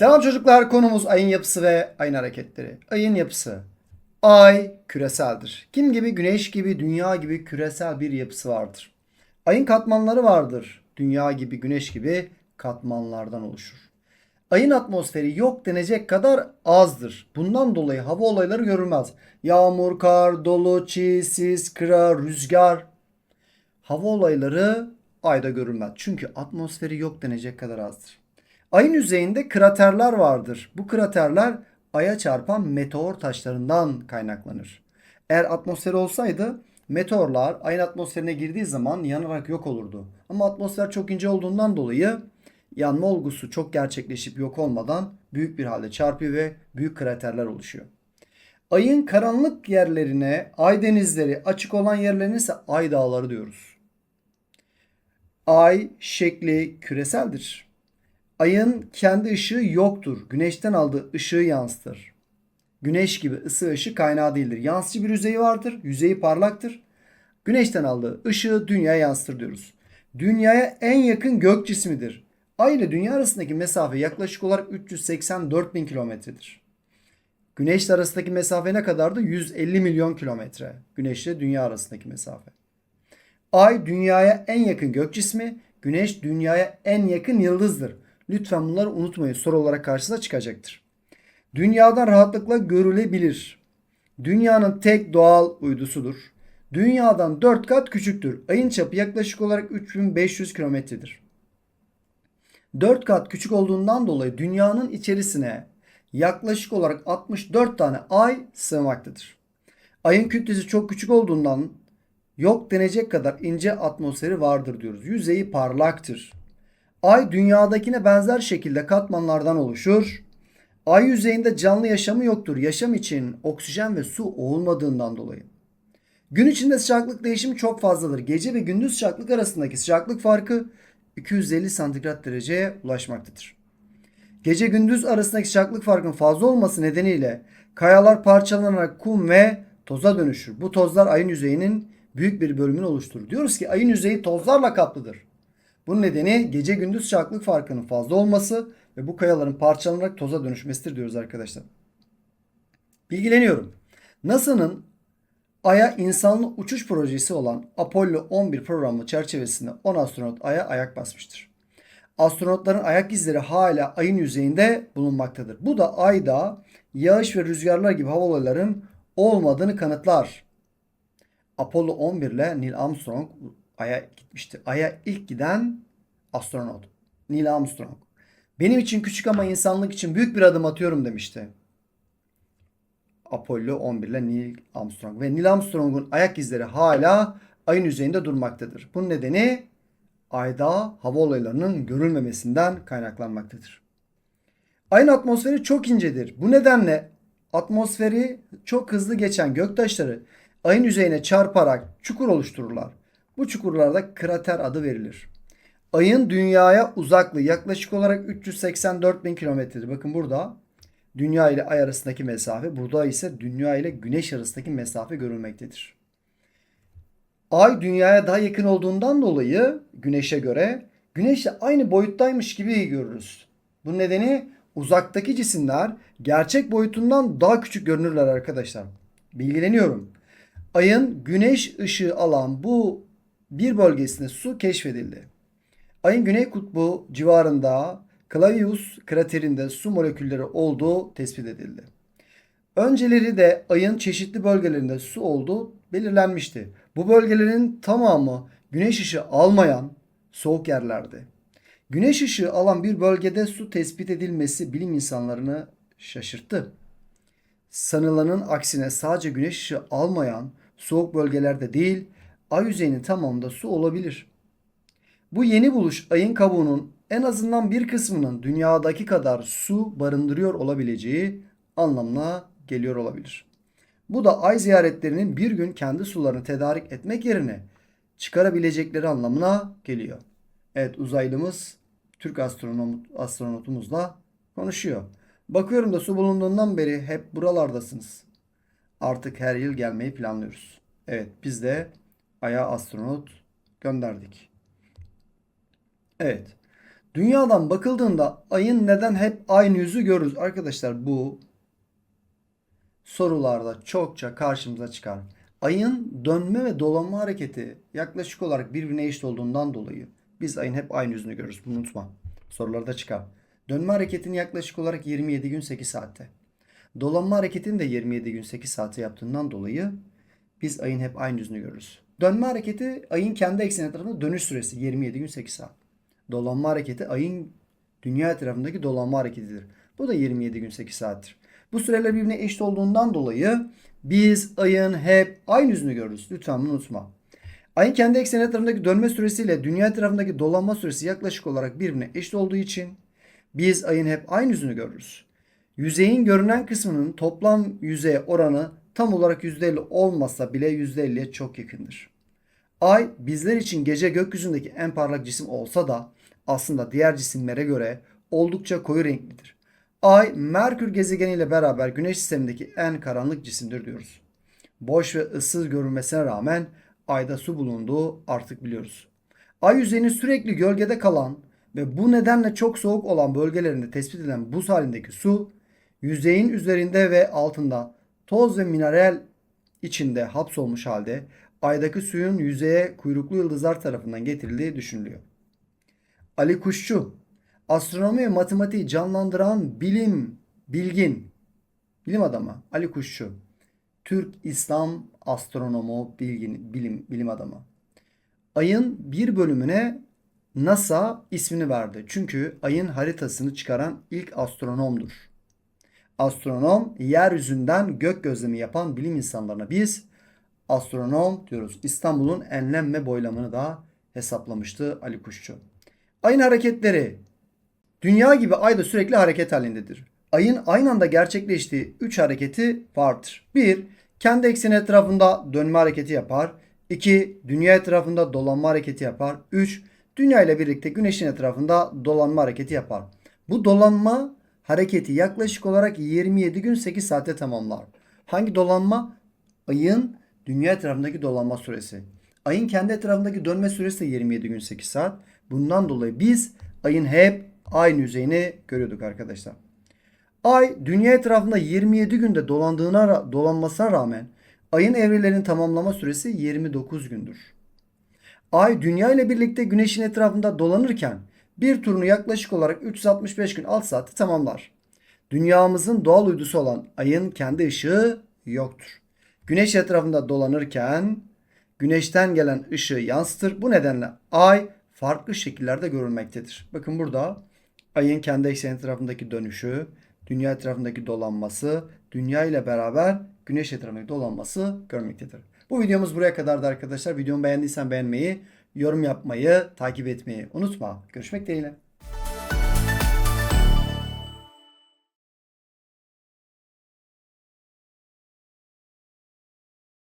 Selam çocuklar. Konumuz ayın yapısı ve ayın hareketleri. Ayın yapısı. Ay küreseldir. Kim gibi, güneş gibi, dünya gibi küresel bir yapısı vardır. Ayın katmanları vardır. Dünya gibi, güneş gibi katmanlardan oluşur. Ayın atmosferi yok denecek kadar azdır. Bundan dolayı hava olayları görülmez. Yağmur, kar, dolu, çiğ, sis, kıra, rüzgar. Hava olayları ayda görülmez. Çünkü atmosferi yok denecek kadar azdır. Ayın yüzeyinde kraterler vardır. Bu kraterler aya çarpan meteor taşlarından kaynaklanır. Eğer atmosferi olsaydı meteorlar ayın atmosferine girdiği zaman yanarak yok olurdu. Ama atmosfer çok ince olduğundan dolayı yanma olgusu çok gerçekleşip yok olmadan büyük bir halde çarpıyor ve büyük kraterler oluşuyor. Ayın karanlık yerlerine ay denizleri, açık olan yerlerine ise ay dağları diyoruz. Ay şekli küreseldir. Ayın kendi ışığı yoktur. Güneşten aldığı ışığı yansıtır. Güneş gibi ısı ışık kaynağı değildir. Yansıcı bir yüzeyi vardır. Yüzeyi parlaktır. Güneşten aldığı ışığı dünyaya yansıtır diyoruz. Dünyaya en yakın gök cismidir. Ay ile dünya arasındaki mesafe yaklaşık olarak 384 bin kilometredir. Güneşle arasındaki mesafe ne kadardı? 150 milyon kilometre. Güneş ile dünya arasındaki mesafe. Ay dünyaya en yakın gök cismi, Güneş dünyaya en yakın yıldızdır. Lütfen bunları unutmayın. Soru olarak karşınıza çıkacaktır. Dünyadan rahatlıkla görülebilir. Dünyanın tek doğal uydusudur. Dünyadan 4 kat küçüktür. Ayın çapı yaklaşık olarak 3500 kilometredir. 4 kat küçük olduğundan dolayı dünyanın içerisine yaklaşık olarak 64 tane ay sığmaktadır. Ayın kütlesi çok küçük olduğundan yok denecek kadar ince atmosferi vardır diyoruz. Yüzeyi parlaktır. Ay dünyadakine benzer şekilde katmanlardan oluşur. Ay yüzeyinde canlı yaşamı yoktur. Yaşam için oksijen ve su olmadığından dolayı. Gün içinde sıcaklık değişimi çok fazladır. Gece ve gündüz sıcaklık arasındaki sıcaklık farkı 250 santigrat dereceye ulaşmaktadır. Gece gündüz arasındaki sıcaklık farkının fazla olması nedeniyle kayalar parçalanarak kum ve toza dönüşür. Bu tozlar ayın yüzeyinin büyük bir bölümünü oluşturur. Diyoruz ki ayın yüzeyi tozlarla kaplıdır. Bunun nedeni gece gündüz sıcaklık farkının fazla olması ve bu kayaların parçalanarak toza dönüşmesidir diyoruz arkadaşlar. Bilgileniyorum. NASA'nın Ay'a insanlı uçuş projesi olan Apollo 11 programı çerçevesinde 10 astronot Ay'a ayak basmıştır. Astronotların ayak izleri hala Ay'ın yüzeyinde bulunmaktadır. Bu da Ay'da yağış ve rüzgarlar gibi hava olayların olmadığını kanıtlar. Apollo 11 ile Neil Armstrong Ay'a gitmişti. Ay'a ilk giden astronot. Neil Armstrong. Benim için küçük ama insanlık için büyük bir adım atıyorum demişti. Apollo 11 ile Neil Armstrong. Ve Neil Armstrong'un ayak izleri hala ayın yüzeyinde durmaktadır. Bunun nedeni ayda hava olaylarının görülmemesinden kaynaklanmaktadır. Ayın atmosferi çok incedir. Bu nedenle atmosferi çok hızlı geçen göktaşları ayın yüzeyine çarparak çukur oluştururlar. Bu çukurlarda krater adı verilir. Ayın dünyaya uzaklığı yaklaşık olarak 384 bin kilometredir. Bakın burada dünya ile ay arasındaki mesafe, burada ise dünya ile güneş arasındaki mesafe görülmektedir. Ay dünyaya daha yakın olduğundan dolayı güneşe göre güneşle aynı boyuttaymış gibi görürüz. Bunun nedeni uzaktaki cisimler gerçek boyutundan daha küçük görünürler arkadaşlar. Bilgileniyorum. Ayın güneş ışığı alan bu bir bölgesinde su keşfedildi. Ayın güney kutbu civarında Clavius kraterinde su molekülleri olduğu tespit edildi. Önceleri de ayın çeşitli bölgelerinde su olduğu belirlenmişti. Bu bölgelerin tamamı güneş ışığı almayan soğuk yerlerdi. Güneş ışığı alan bir bölgede su tespit edilmesi bilim insanlarını şaşırttı. Sanılanın aksine sadece güneş ışığı almayan soğuk bölgelerde değil, ay yüzeyinin tamamında su olabilir. Bu yeni buluş ayın kabuğunun en azından bir kısmının dünyadaki kadar su barındırıyor olabileceği anlamına geliyor olabilir. Bu da ay ziyaretlerinin bir gün kendi sularını tedarik etmek yerine çıkarabilecekleri anlamına geliyor. Evet uzaylımız Türk astronom, astronotumuzla konuşuyor. Bakıyorum da su bulunduğundan beri hep buralardasınız. Artık her yıl gelmeyi planlıyoruz. Evet biz de Ay'a astronot gönderdik. Evet. Dünyadan bakıldığında ayın neden hep aynı yüzü görürüz? Arkadaşlar bu sorularda çokça karşımıza çıkar. Ayın dönme ve dolanma hareketi yaklaşık olarak birbirine eşit olduğundan dolayı biz ayın hep aynı yüzünü görürüz. Bunu unutma. Sorularda çıkar. Dönme hareketini yaklaşık olarak 27 gün 8 saatte. Dolanma hareketini de 27 gün 8 saate yaptığından dolayı biz ayın hep aynı yüzünü görürüz. Dönme hareketi ayın kendi ekseni etrafında dönüş süresi 27 gün 8 saat. Dolanma hareketi ayın dünya etrafındaki dolanma hareketidir. Bu da 27 gün 8 saattir. Bu süreler birbirine eşit olduğundan dolayı biz ayın hep aynı yüzünü görürüz. Lütfen bunu unutma. Ayın kendi ekseni etrafındaki dönme süresiyle dünya etrafındaki dolanma süresi yaklaşık olarak birbirine eşit olduğu için biz ayın hep aynı yüzünü görürüz. Yüzeyin görünen kısmının toplam yüzeye oranı tam olarak %50 olmasa bile %50'ye çok yakındır. Ay bizler için gece gökyüzündeki en parlak cisim olsa da aslında diğer cisimlere göre oldukça koyu renklidir. Ay Merkür gezegeniyle beraber Güneş sistemindeki en karanlık cisimdir diyoruz. Boş ve ıssız görünmesine rağmen ayda su bulunduğu artık biliyoruz. Ay yüzeyinin sürekli gölgede kalan ve bu nedenle çok soğuk olan bölgelerinde tespit edilen buz halindeki su yüzeyin üzerinde ve altında toz ve mineral içinde hapsolmuş halde aydaki suyun yüzeye kuyruklu yıldızlar tarafından getirildiği düşünülüyor. Ali Kuşçu, astronomi ve matematiği canlandıran bilim, bilgin, bilim adamı Ali Kuşçu, Türk İslam astronomu, bilgin, bilim, bilim adamı. Ayın bir bölümüne NASA ismini verdi. Çünkü ayın haritasını çıkaran ilk astronomdur. Astronom yeryüzünden gök gözlemi yapan bilim insanlarına biz astronom diyoruz. İstanbul'un enlem ve boylamını da hesaplamıştı Ali Kuşçu. Ayın hareketleri dünya gibi ay da sürekli hareket halindedir. Ayın aynı anda gerçekleştiği 3 hareketi vardır. 1. Kendi ekseni etrafında dönme hareketi yapar. 2. Dünya etrafında dolanma hareketi yapar. 3. Dünya ile birlikte güneşin etrafında dolanma hareketi yapar. Bu dolanma hareketi yaklaşık olarak 27 gün 8 saate tamamlar. Hangi dolanma? Ayın dünya etrafındaki dolanma süresi. Ayın kendi etrafındaki dönme süresi de 27 gün 8 saat. Bundan dolayı biz ayın hep aynı yüzeyini görüyorduk arkadaşlar. Ay dünya etrafında 27 günde dolandığına dolanmasına rağmen ayın evrelerinin tamamlama süresi 29 gündür. Ay dünya ile birlikte güneşin etrafında dolanırken bir turunu yaklaşık olarak 365 gün 6 saatte tamamlar. Dünyamızın doğal uydusu olan ayın kendi ışığı yoktur. Güneş etrafında dolanırken güneşten gelen ışığı yansıtır. Bu nedenle ay farklı şekillerde görülmektedir. Bakın burada ayın kendi ekseni etrafındaki dönüşü, dünya etrafındaki dolanması, dünya ile beraber güneş etrafındaki dolanması görmektedir. Bu videomuz buraya kadardı arkadaşlar. Videomu beğendiysen beğenmeyi, yorum yapmayı, takip etmeyi unutma. Görüşmek dileğiyle.